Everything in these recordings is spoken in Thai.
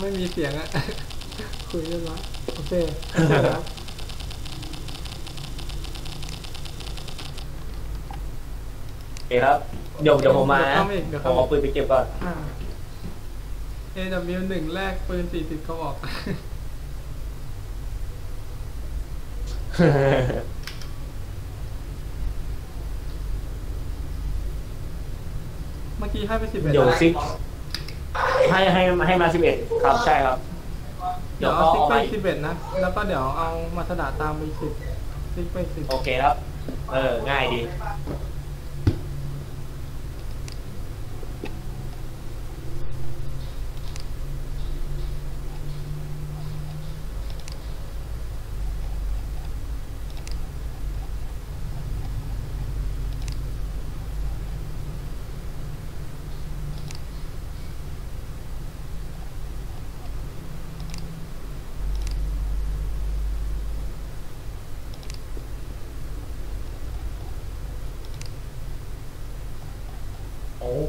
ไม่มีเสียงอะคุยเรียบร้อยโอเคครับโอเคครับ เดี๋ยวเดี๋ยวผมมานะเดี๋ยวเข้ามาอีกเดี๋ยวผเข้ามมาเอาปืนไปเก็บก่อนอ่า AW หนึ่งแรกปืนสี่สิบเขาบอกเมื่อกี้ให้ไปสิบเอ็ดเดี๋ยวซิก ให้ให้ให้มาสิบเอ็ดครับใช่ครับ เดี๋เดี๋ยยววเอาก็ซิกเอาไปไปสิบเอ็ดนะ แล้วก็เดี๋ยวเอามาสดาตามไปสิบซิกไปสิบโอเคครับ เออ ง่ายดี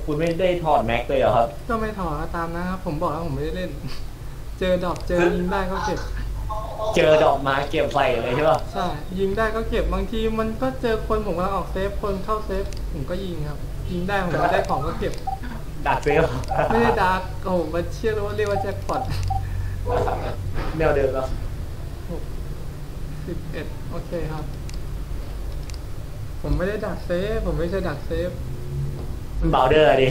คุณไม่ได้ถอดแม็กเลยเหรอครับ ก็ไม่ถอดก็ตามนะครับ ผมบอกแล้วผมไม่ได้เล่น เจอดอกเจอยิงได้ก็เก็บ เจอดอกไม้เก็บใส่เลยใช่ป่ะใช่ ยิงได้ก็เก็บบางทีมันก็เจอคนผมกำลังออกเซฟคนเข้าเซฟผมก็ยิงครับ ยิงได้ผมก็ได้ของก็เก็บ ดักเซลไม่ได้ดาร์กโอ้โหมันเชื่อเลยว่าเรียกว่าแจ็คพอตแนวเดิมแล้วสิบเอ็ดโอเคครับ ผมไม่ได้ดักเซฟ ผมไม่ใช่ดักเซฟ เบาเดอร์ดิ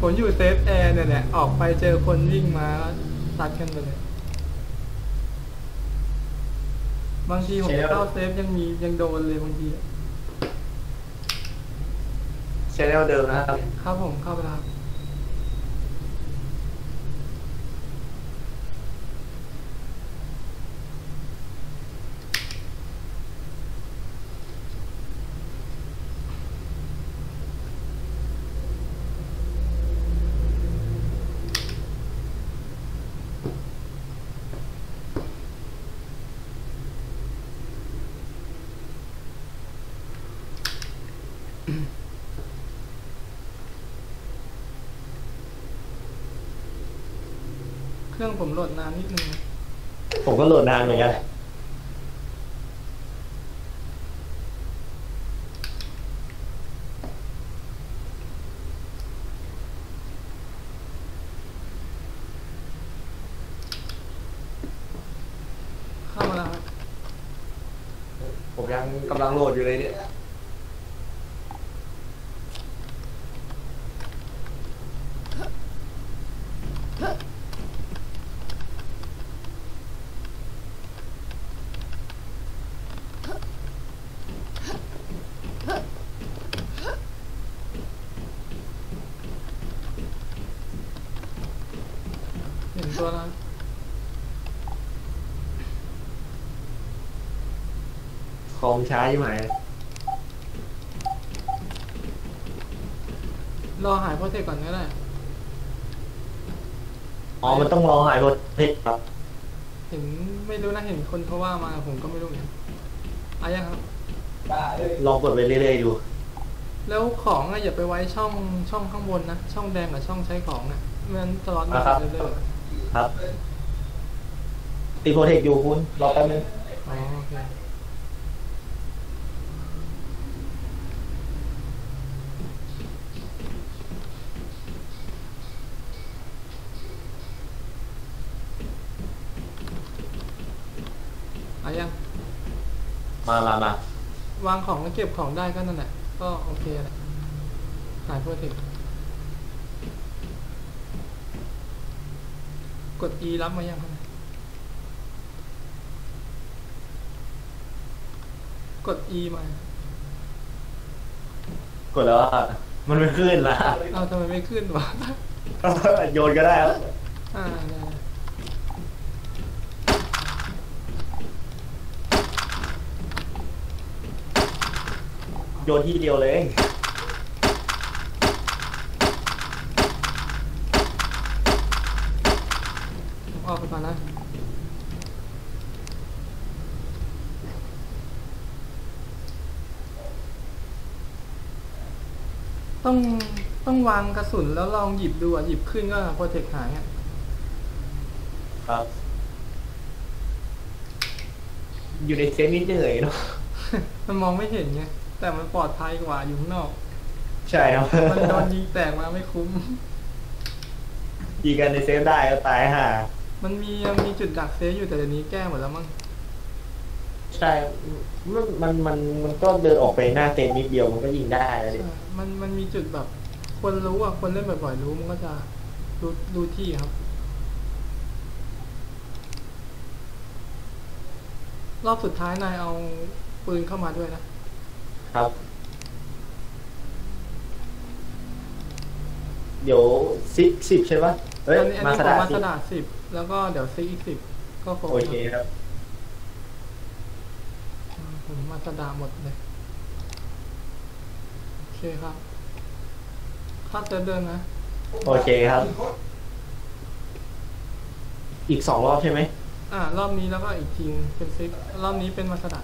ผมอยู่เซฟแอร์เนี่ยแหละออกไปเจอคนวิ่งมาตัดกันไปเลย บางทีผมเข้าเซฟยังมียังโดนเลยบางทีใช้แนวเดิมนะครับ ครับผมเข้าไปแล้ว รับเครื่องผมโหลดนานนิดนึงนะผมก็โหลดนานเหมือนกันเข้ามาแล้วครับผมยังกำลังโหลดอยู่เลยเนี่ย ตัวแล้วคอมช้าใช่ไหมรอหายโปรเจกต์ก่อนก็ได้ อ๋อ มันต้องรอหายหมดเฮ้ยครับ เห็นไม่รู้นะเห็นคนเขาว่ามาผมก็ไม่รู้เหมือนกันอะยังครับ ลองกดไปเรื่อยๆดู แล้วของอะอย่าไปไว้ช่องช่องข้างบนนะ ช่องแดงกับช่องใช้ของนะไม่งั้นสล็อตมันนะครับจะเรื่อย ครับ ตีโปรเทคอยู่คุณรอแป๊บนึงๆอ๋อโอเคอะยังมามามา วางของแล้วเก็บของได้ก็นั่นแหละก็โอเคแหละหายโปรเท กด E รับมายังครับกด E มากดแล้วอะมันไม่ขึ้นละเอาทำไมไม่ขึ้นวะโยนก็ได้ครับอ่าได้โยนที่เดียวเลย ผม ออกไปก่อนนะต้องต้องวางกระสุนแล้วลองหยิบดูอะหยิบขึ้นก็โปรเจกต์หายอะครับ อยู่ในเซฟนี่เหนื่อยเนาะมันมองไม่เห็นไงแต่มันปลอดภัยกว่าอยู่ข้างนอก ใช่ครับมันโดนยิงแตกมาไม่คุ้มยิงกันในเซฟได้ก็ตายห่า มันมียังมีจุดดักเซฟอยู่แต่เดี๋ยวนี้แก้หมดแล้วมั้งใช่ มันมันมันมันก็เดินออกไปหน้าเซฟนิดเดียวมันก็ยิงได้แล้วดิใช่มันมันมีจุดแบบ คนรู้อะ คนเล่นบ่อยๆรู้มันก็จะรู้รู้ที่ครับ รอบสุดท้ายนายเอาปืนเข้ามาด้วยนะ ครับ เดี๋ยวสิบสิบใช่ปะ เฮ้ยอันนี้อันมานี้สผมดามาสิสดาสิบแล้วก็เดี๋ยวซีอีกสิบก็ครบโอเคครับอืมผมมาสดาหมดเลยโอเคครับค่าเซิร์ฟเดินนะโอเคครับ อีกสองรอบใช่ไหมอ่ารอบนี้แล้วก็อีกทีเป็นซิกรอบนี้เป็นมาสดา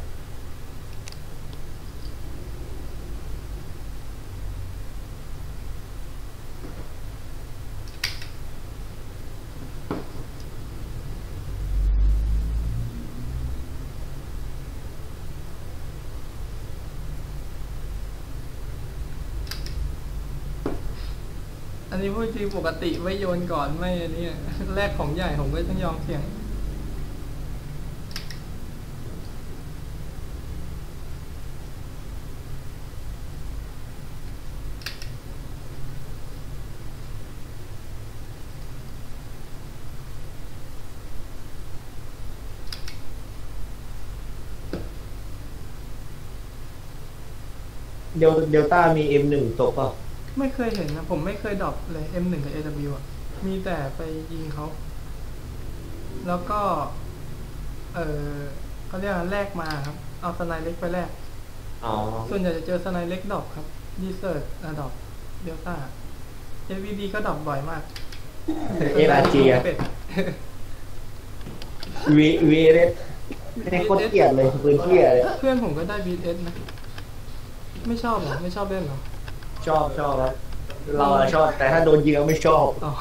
อันนี้พูดจริง ปกติไม่โยนก่อนไม่อันนี้แรกของใหญ่ผมก็ต้องยอมเสี่ยงเดลเดลต้ามีเอ็มหนึ่งตกป่ะ ไม่เคยเห็นนะ ผมไม่เคยดรอปเลย M1 กับ AW อะ มีแต่ไปยิงเขา แล้วก็ เออเขาเรียกว่าแลกมาครับ เอาสไนเล็กไปแลกอ๋อส่วนใหญ่จะเจอสไนเล็กดรอปครับดีเซอร์อะดรอปเดลต้า AVD ก็ดรอปบ่อยมากเออาร์จีอะเป็ดวีวีเอสไม่โคตรเกลียดเลยปืนเกลียดเลยเพื่อนผมก็ได้ BS นะ ไม่ชอบเหรอ ไม่ชอบเล่นเหรอ ชอบชอบครับ เราอะชอบ แต่ถ้าโดนยิงเราไม่ชอบ อ๋อ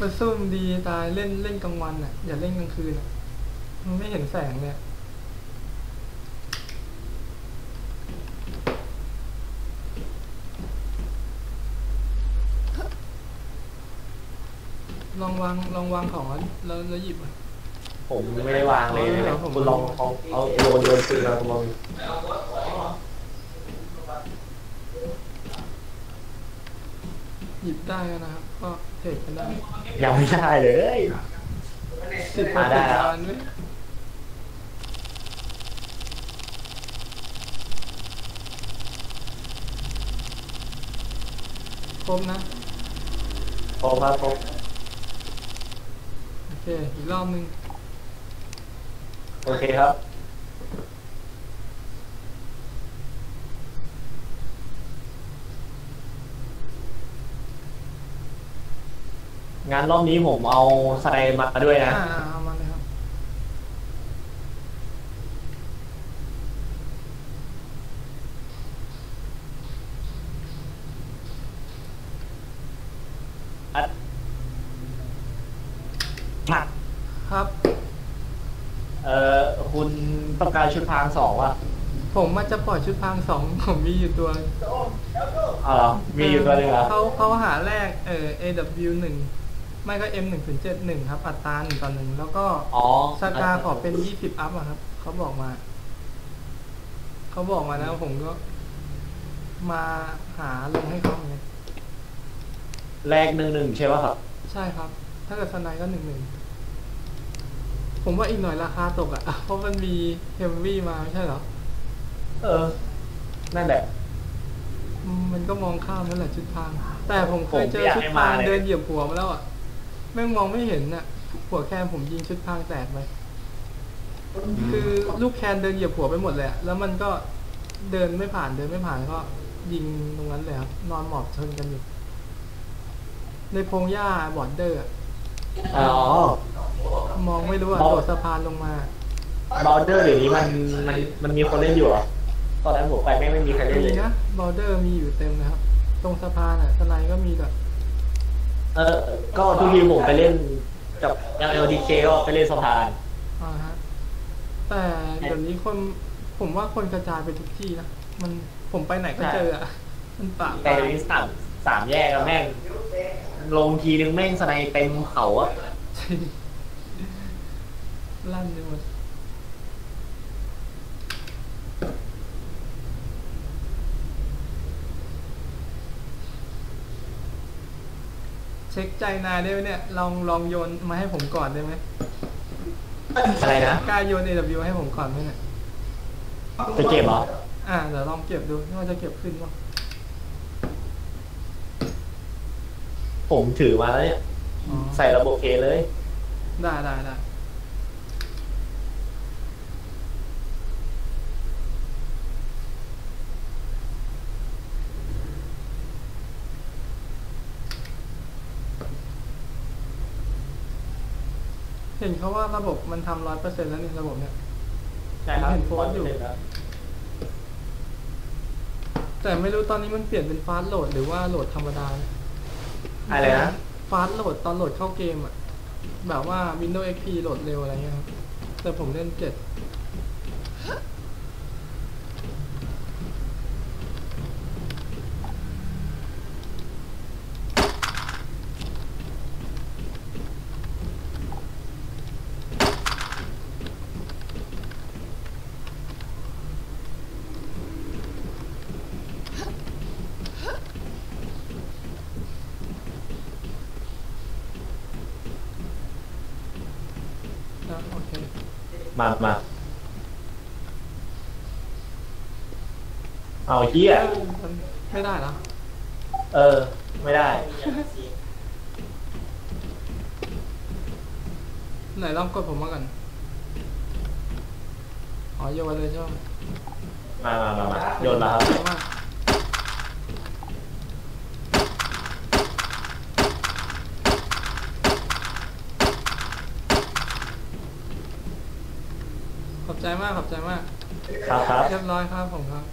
มันซุ่มดีตายเล่นเล่นกลางวันอะ อย่าเล่นกลางคืนอะ มันไม่เห็นแสงเลยอะลองวางลองวางของแล้วแล้วแล้วหยิบอะ ผมไม่ได้วางเลยอ๋อเหรนะอผมคุณลองเอาเอาโยนโยนปืนมาลอง หยิบได้แล้วนะครับก็เทรดกันได้ยังไม่ได้เลยสิบอ่าได้สิบครับล้านไหมครบนะพอครับผมโอเค อีกรอบหนึ่งโอเคครับ งานรอบนี้ผมเอาสไนมาด้วยนะ อ่าเอามาเลยครับอัดผักครับ เอ่อคุณต้องการชุดพรางสองว่ะผมมันจะปล่อยชุดพรางสองผมมีอยู่ตัวเอาเหรอมีอยู่ตัวหนึงเหรอ เขาเขาหาแรกเออ AW หนึ่ง ไม่ก็ M หนึ่งถึงเจ็ดหนึ่งครับ อัตราหนึ่งต่อหนึ่งแล้วก็อ๋อสกาขอเป็นยี่สิบอัพอะครับเขาบอกมา เขาบอกมาแล้วผมก็ มาหาลงให้เขาไงแรกหนึ่งหนึ่งใช่ป่ะครับ ใช่ครับ ถ้าเกิดสไนก็หนึ่งหนึ่งผมว่าอีกหน่อยราคาตกอะเพราะมันมีเฮมวี่มาไม่ใช่เหรอ เออ นั่นแหละอืมมันก็มองข้ามนั่นแหละชุดพรางแต่ผมเคยเจอผมอยากชุดให้พรางมาเลยเดินเหยียบหัวมาแล้วอะ แม่งมองไม่เห็นน่ะ หัวแคนผมยิงชุดพรางแตกไป คือลูกแคนเดินเหยียบหัวไปหมดเลยอะแล้วมันก็เดินไม่ผ่านเดินไม่ผ่านก็ยิงตรงนั้นเลยครับนอนหมอบชนกันอยู่ ในพงหญ้าบอร์เดอร์อะอ๋อ มองไม่รู้อะมองโดดสะพานลงมาบอลเดอร์เดี๋ยวนี้มันมันมันมีคนเล่นอยู่เหรอตอนนั้นผมไปไม่งไม่มีใครเล่นมีเลยนะบอร์เดอร์มีอยู่เต็มนะครับ ตรงสะพานอะสไนก็มีแบบ เออก็ทุกทีผมไปเล่นกับ LLDK ก็ไปเล่นสะพานอ่าฮะแต่เดี๋ยวนี้คนผมว่าคนกระจายไปทุกที่นะมันผมไปไหนก็เจออะมันปะแต่เดี๋ยวนี้สามสามแยกแล้วแม่ง ลงทีนึงแม่งสไนเต็มเขาอะลั่นไปหมด เช็คใจนายได้ไหมเนี่ย ลองลองโยนมาให้ผมก่อนได้ไหมอะไรนะกล้าโยน AW ให้ผมก่อนไหมเนี่ย จะเก็บเหรอ อ่าเดี๋ยวลองเก็บดูว่าจะเก็บขึ้นป่ะผมถือมาแล้วเนี่ยอ๋อใส่ระบบเคเลย ได้ได้ได้ เห็นเขาว่าระบบมันทำร้อยเปอร์เซ็นต์แล้วนี่ระบบเนี่ยใช่ครับเห็นโพสต์อยู่เสร็จแล้วแต่ไม่รู้ตอนนี้มันเปลี่ยนเป็นฟาสต์โหลดหรือว่าโหลดธรรมดา อะไรนะ ฟาสต์โหลดตอนโหลดเข้าเกมอะแบบว่า Windows XP โหลดเร็วอะไรเงี้ยครับ แต่ผมเล่นเจ็ด อะโอเค มามาเอาเฮียไม่ได้เหรอเออ ไม่ได้ ไหนลองกดผมมาก่อนอ๋อโยนเลยใช่ไหมมามามามาโยนมาครับเยอะมาก ใจมากขอบใจมากครับครับ เรียบร้อยครับผมครับ